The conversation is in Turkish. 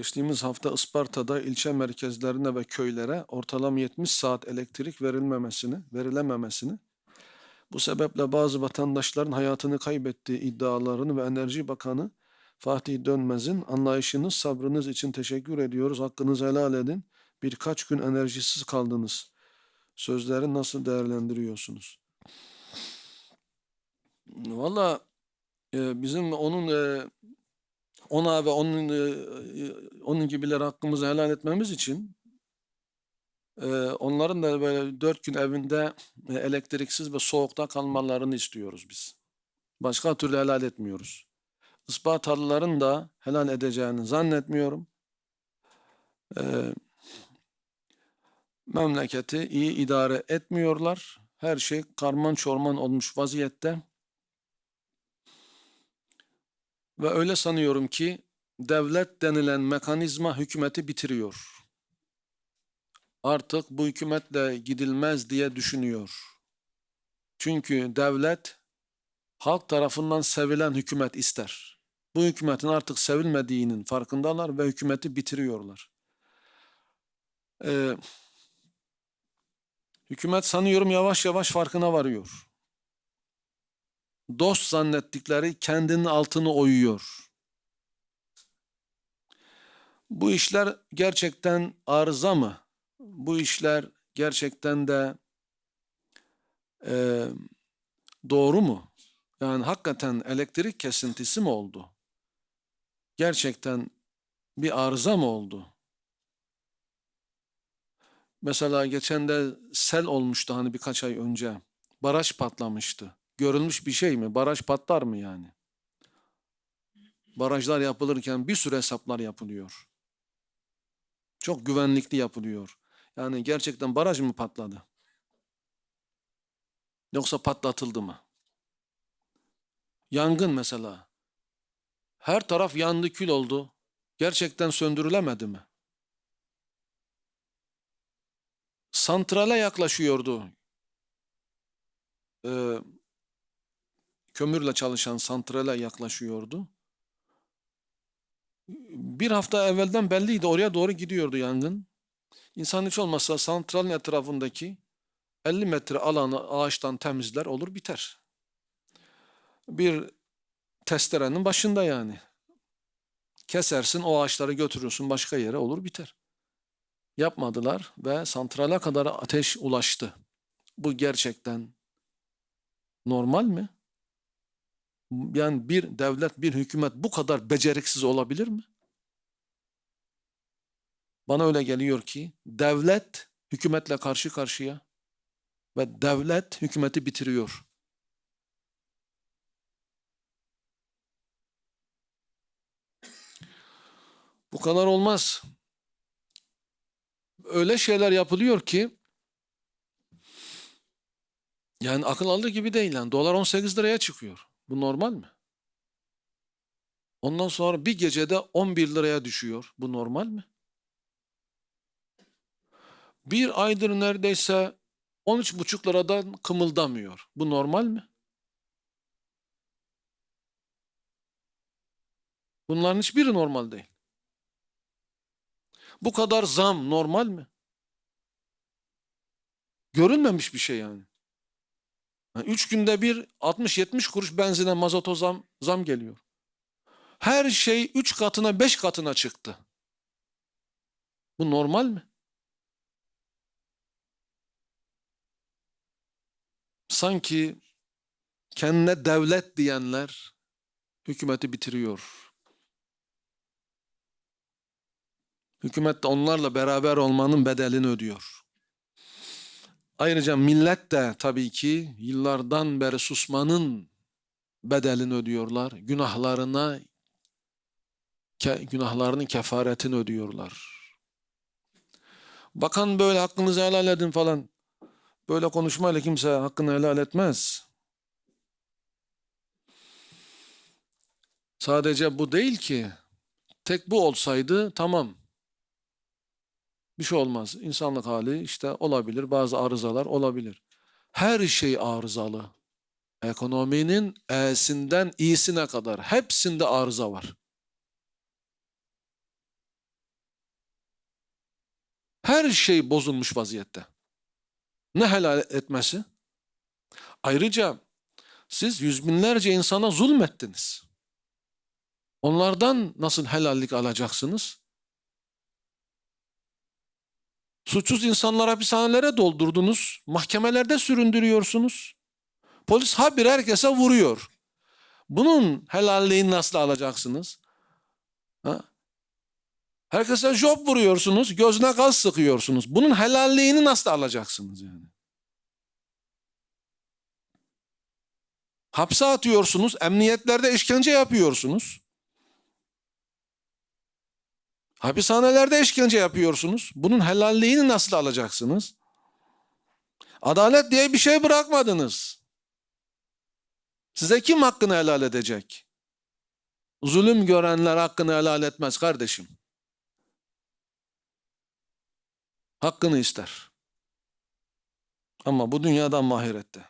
Geçtiğimiz hafta Isparta'da ilçe merkezlerine ve köylere ortalama 70 saat elektrik verilmemesini, verilememesini, bu sebeple bazı vatandaşların hayatını kaybettiği iddialarını ve Enerji Bakanı Fatih Dönmez'in anlayışınız, sabrınız için teşekkür ediyoruz. Hakkınızı helal edin. Birkaç gün enerjisiz kaldınız. Sözleri nasıl değerlendiriyorsunuz? Valla e, bizim onun e, ona ve onun e, onun gibiler hakkımızı helal etmemiz için e, onların da böyle dört gün evinde e, elektriksiz ve soğukta kalmalarını istiyoruz biz. Başka türlü helal etmiyoruz. Ispartalıların da helal edeceğini zannetmiyorum. E, memleketi iyi idare etmiyorlar. Her şey karman çorman olmuş vaziyette. Ve öyle sanıyorum ki devlet denilen mekanizma hükümeti bitiriyor. Artık bu hükümetle gidilmez diye düşünüyor. Çünkü devlet halk tarafından sevilen hükümet ister. Bu hükümetin artık sevilmediğinin farkındalar ve hükümeti bitiriyorlar. Ee, hükümet sanıyorum yavaş yavaş farkına varıyor dost zannettikleri kendinin altını oyuyor. Bu işler gerçekten arıza mı? Bu işler gerçekten de e, doğru mu? Yani hakikaten elektrik kesintisi mi oldu? Gerçekten bir arıza mı oldu? Mesela geçen de sel olmuştu hani birkaç ay önce. Baraj patlamıştı görülmüş bir şey mi? Baraj patlar mı yani? Barajlar yapılırken bir sürü hesaplar yapılıyor. Çok güvenlikli yapılıyor. Yani gerçekten baraj mı patladı? Yoksa patlatıldı mı? Yangın mesela. Her taraf yandı kül oldu. Gerçekten söndürülemedi mi? Santrale yaklaşıyordu. Ee, kömürle çalışan santrale yaklaşıyordu. Bir hafta evvelden belliydi oraya doğru gidiyordu yangın. İnsan hiç olmazsa santralin etrafındaki 50 metre alanı ağaçtan temizler olur biter. Bir testerenin başında yani. Kesersin o ağaçları götürürsün başka yere olur biter. Yapmadılar ve santrale kadar ateş ulaştı. Bu gerçekten normal mi? Yani bir devlet, bir hükümet bu kadar beceriksiz olabilir mi? Bana öyle geliyor ki devlet hükümetle karşı karşıya ve devlet hükümeti bitiriyor. Bu kadar olmaz. Öyle şeyler yapılıyor ki yani akıl alır gibi değil. Yani dolar 18 liraya çıkıyor. Bu normal mi? Ondan sonra bir gecede 11 liraya düşüyor. Bu normal mi? Bir aydır neredeyse 13,5 liradan kımıldamıyor. Bu normal mi? Bunların hiçbiri normal değil. Bu kadar zam normal mi? Görünmemiş bir şey yani. Üç günde bir 60-70 kuruş benzine mazota zam, zam geliyor. Her şey üç katına beş katına çıktı. Bu normal mi? Sanki kendine devlet diyenler hükümeti bitiriyor. Hükümet de onlarla beraber olmanın bedelini ödüyor. Ayrıca millet de tabii ki yıllardan beri susmanın bedelini ödüyorlar. Günahlarına günahlarının kefaretini ödüyorlar. Bakan böyle hakkınızı helal edin falan. Böyle konuşmayla kimse hakkını helal etmez. Sadece bu değil ki. Tek bu olsaydı tamam. Bir şey olmaz. İnsanlık hali işte olabilir. Bazı arızalar olabilir. Her şey arızalı. Ekonominin E'sinden İ'sine kadar hepsinde arıza var. Her şey bozulmuş vaziyette. Ne helal etmesi? Ayrıca siz yüz binlerce insana zulmettiniz. Onlardan nasıl helallik alacaksınız? Suçsuz insanları hapishanelere doldurdunuz. Mahkemelerde süründürüyorsunuz. Polis habire herkese vuruyor. Bunun helalliğini nasıl alacaksınız? Ha? Herkese job vuruyorsunuz, gözüne gaz sıkıyorsunuz. Bunun helalliğini nasıl alacaksınız yani? Hapse atıyorsunuz, emniyetlerde işkence yapıyorsunuz. Hapishanelerde işkence yapıyorsunuz. Bunun helalliğini nasıl alacaksınız? Adalet diye bir şey bırakmadınız. Size kim hakkını helal edecek? Zulüm görenler hakkını helal etmez kardeşim. Hakkını ister. Ama bu dünyadan mahirette.